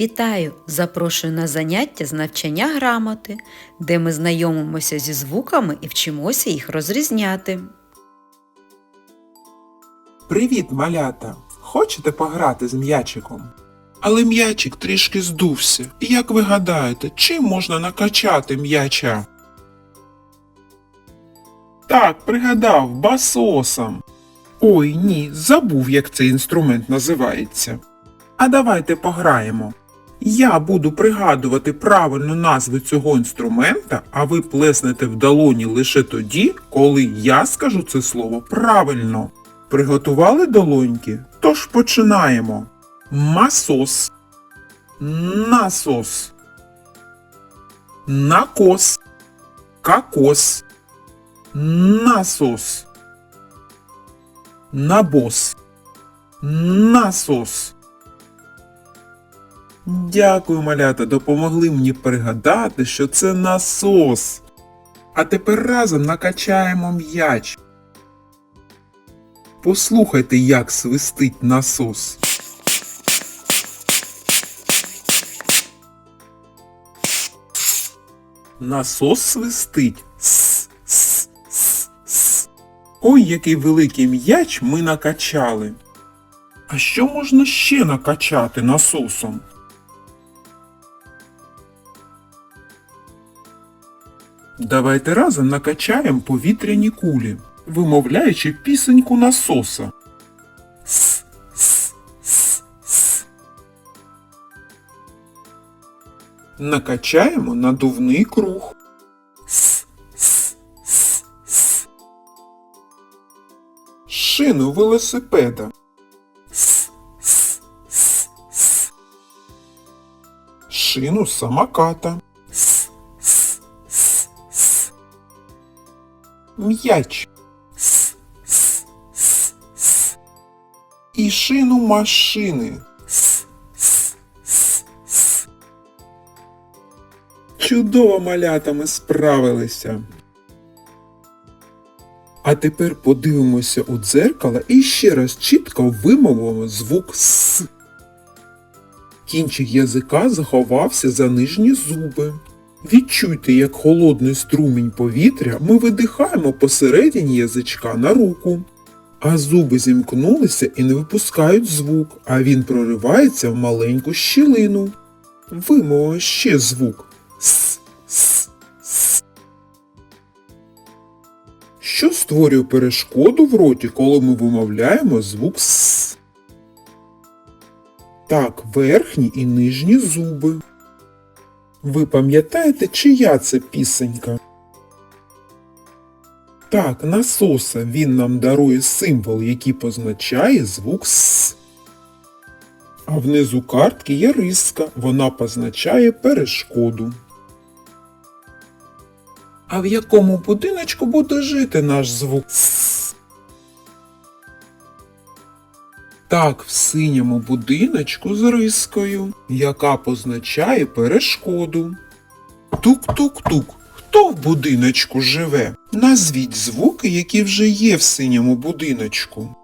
Вітаю! Запрошую на заняття з навчання грамоти, де ми знайомимося зі звуками і вчимося їх розрізняти. Привіт, малята! Хочете пограти з м'ячиком? Але м'ячик трішки здувся. І як ви гадаєте, чим можна накачати м'яча? Так, пригадав, басосом. Ой, ні, забув, як цей інструмент називається. А давайте пограємо. Я буду пригадувати правильну назву цього інструмента, а ви плеснете в долоні лише тоді, коли я скажу це слово правильно. Приготували долоньки? Тож починаємо. Масос. Насос. Накос. Кокос. Насос. Набос. Насос. Дякую, малята, допомогли мені пригадати, що це насос. А тепер разом накачаємо м'яч. Послухайте, як свистить насос. Насос свистить. С, с, с, с. Ой, який великий м'яч ми накачали. А що можна ще накачати насосом? Давайте разом накачаємо повітряні кулі, вимовляючи пісеньку насоса. С, с, с, с. Накачаємо надувний круг. С, с, с, с. Шину велосипеда. С, с, с, с. Шину самоката. М'яч. С, с, с, с. І шину машини. С, с, с, с. Чудово малята ми справилися. А тепер подивимося у дзеркало і ще раз чітко вимовимо звук С. Кінчик язика заховався за нижні зуби. Відчуйте, як холодний струмінь повітря ми видихаємо посередині язичка на руку. А зуби зімкнулися і не випускають звук, а він проривається в маленьку щілину. Вимовимо ще звук С, С, С. Що створює перешкоду в роті, коли ми вимовляємо звук С? Так, верхні і нижні зуби. Ви пам'ятаєте, чия це пісенька? Так, насоса він нам дарує символ, який позначає звук С. А внизу картки є риска, вона позначає перешкоду. А в якому будиночку буде жити наш звук С? Так, в синьому будиночку з рискою, яка позначає перешкоду. Тук-тук-тук. Хто в будиночку живе? Назвіть звуки, які вже є в синьому будиночку.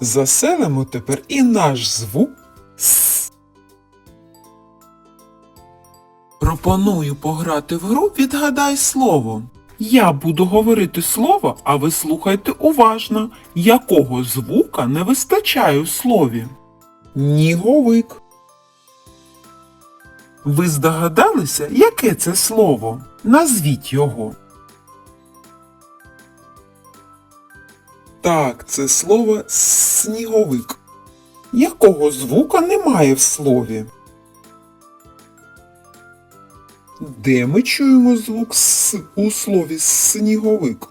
Заселимо тепер і наш звук Пропоную пограти в гру Відгадай слово. Я буду говорити слово, а ви слухайте уважно, якого звука не вистачає у слові. Ніговик. Ви здогадалися, яке це слово? Назвіть його. Так, це слово сніговик. Якого звука немає в слові? Де ми чуємо звук С у слові сніговик?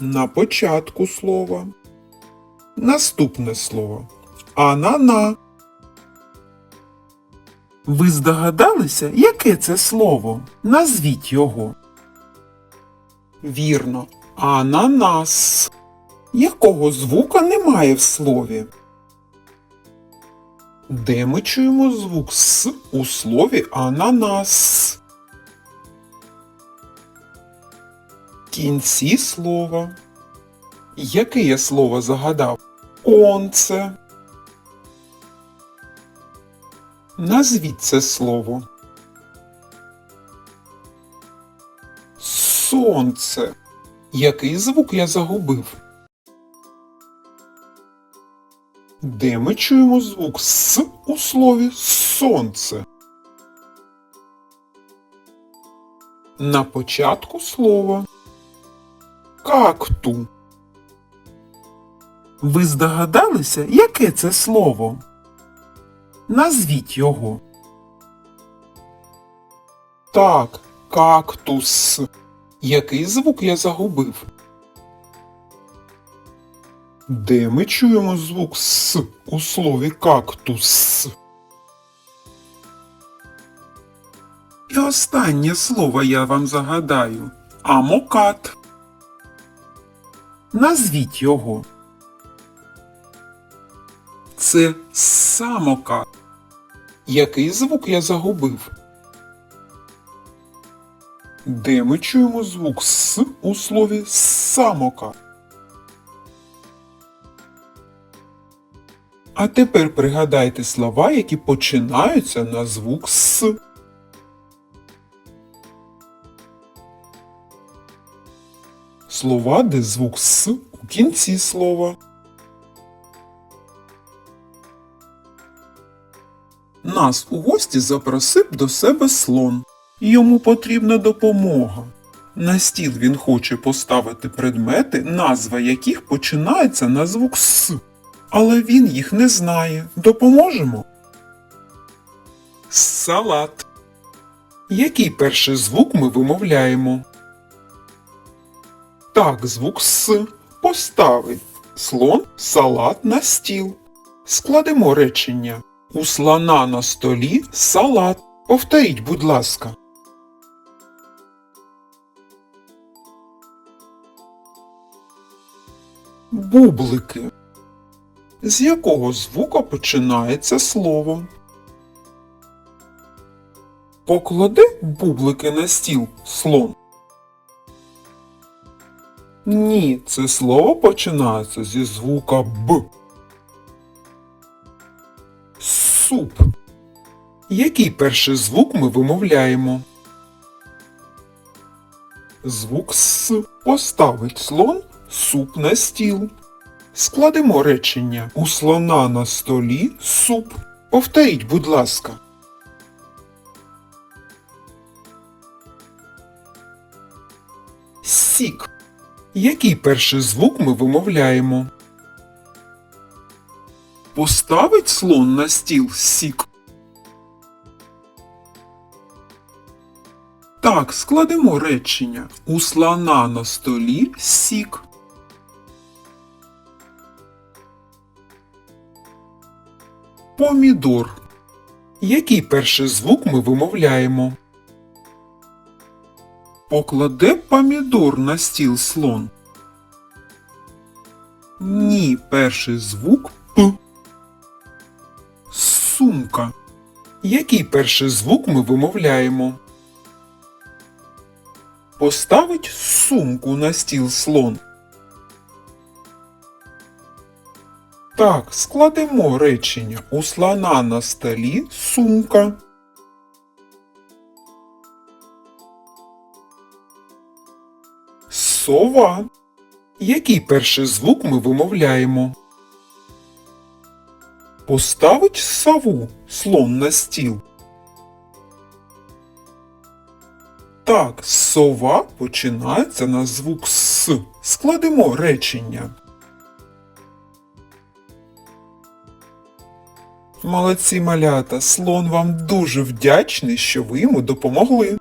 На початку слова. Наступне слово. Анана. Ви здогадалися, яке це слово? Назвіть його. Вірно. Ананас. Якого звука немає в слові? Де ми чуємо звук С у слові ананас? Кінці слова. Яке я слово загадав? Онце. Назвіть це слово. Сонце. Який звук я загубив? Де ми чуємо звук С у слові сонце? На початку слова. Какту. Ви здогадалися, яке це слово? Назвіть його. Так, кактус. Який звук я загубив? Де ми чуємо звук С у слові кактус? І останнє слово я вам загадаю. Амокат. Назвіть його. Це самокат. Який звук я загубив? Де ми чуємо звук С у слові самокат? А тепер пригадайте слова, які починаються на звук С. Слова, де звук С у кінці слова. Нас у гості запросив до себе слон. Йому потрібна допомога. На стіл він хоче поставити предмети, назва яких починається на звук С. Але він їх не знає. Допоможемо? Салат. Який перший звук ми вимовляємо? Так, звук С. Поставить. Слон салат на стіл. Складемо речення. У слона на столі салат. Повторіть, будь ласка. Бублики. З якого звука починається слово? Поклади бублики на стіл слон. Ні, це слово починається зі звука Б. Суп. Який перший звук ми вимовляємо? Звук С поставить слон суп на стіл. Складемо речення. У слона на столі суп. Повторіть, будь ласка. Сік. Який перший звук ми вимовляємо? Поставить слон на стіл сік. Так, складемо речення. У слона на столі сік. Помідор. Який перший звук ми вимовляємо? Покладе помідор на стіл слон. Ні, перший звук П. Сумка. Який перший звук ми вимовляємо? Поставить сумку на стіл слон. Так, складемо речення. У слона на столі сумка. Сова. Який перший звук ми вимовляємо? Поставить сову слон на стіл. Так, сова починається на звук С. Складемо речення. Молодці малята, слон вам дуже вдячний, що ви йому допомогли.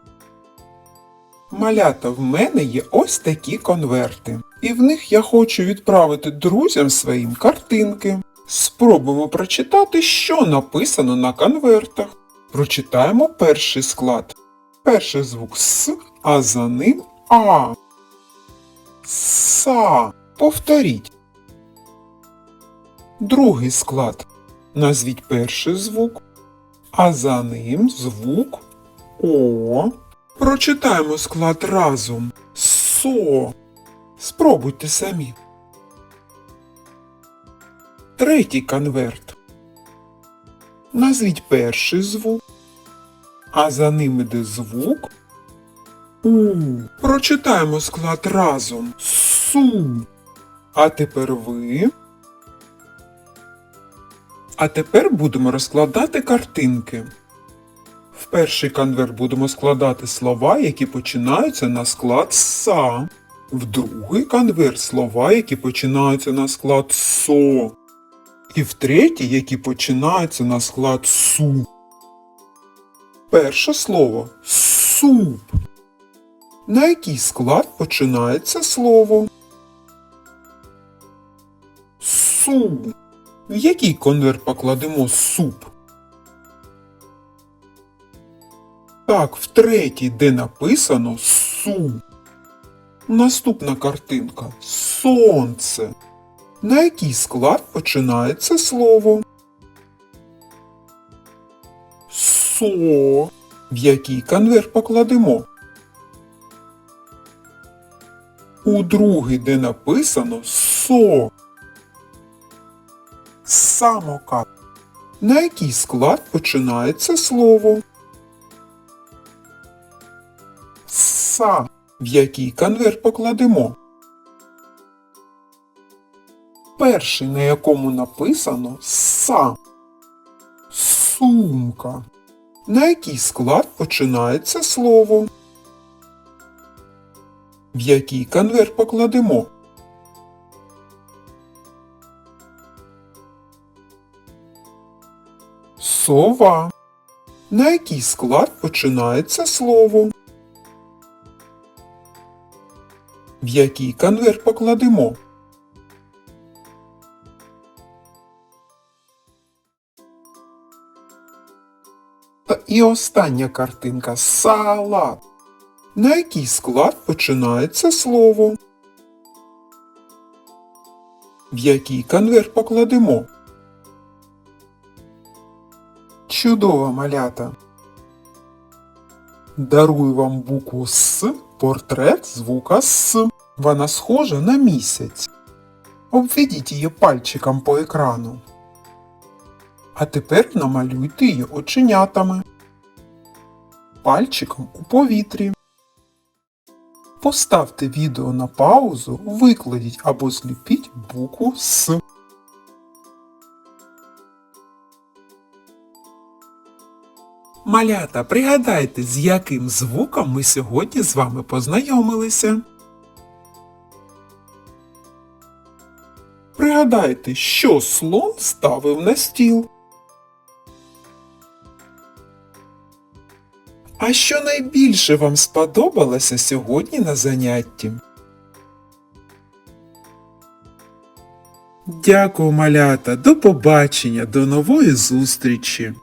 Малята, в мене є ось такі конверти, і в них я хочу відправити друзям своїм картинки. Спробуємо прочитати, що написано на конвертах. Прочитаємо перший склад. Перший звук С, а за ним А. Са. Повторіть. Другий склад. Назвіть перший звук, а за ним звук О. Прочитаємо склад разом. Со. Спробуйте самі. Третій конверт. Назвіть перший звук, а за ним іде звук У. Прочитаємо склад разом. Су. А тепер ви. А тепер будемо розкладати картинки. В перший конверт будемо складати слова, які починаються на склад са. В другий конверт слова, які починаються на склад со. І в третій, які починаються на склад су. Перше слово суп. На який склад починається слово? Суп. В який конверт покладемо суп? Так, в третій, де написано су. Наступна картинка Сонце. На який склад починається слово? Со. В який конверт покладемо? У другий, де написано со. Самокат. На який склад починається слово? Са. В який конверт покладемо? Перший, на якому написано са. Сумка. На який склад починається слово? В який конверт покладемо? Сова. На який склад починається слово? В який конверт покладемо? І остання картинка салат. На який склад починається слово? В який конверт покладемо? Чудова малята. Дарую вам букву С, портрет звука С. Вона схожа на місяць. Обведіть її пальчиком по екрану. А тепер намалюйте її оченятами. Пальчиком у повітрі. Поставте відео на паузу, викладіть або зліпіть букву С. Малята, пригадайте, з яким звуком ми сьогодні з вами познайомилися. Пригадайте, що слон ставив на стіл. А що найбільше вам сподобалося сьогодні на занятті? Дякую, малята, до побачення, до нової зустрічі!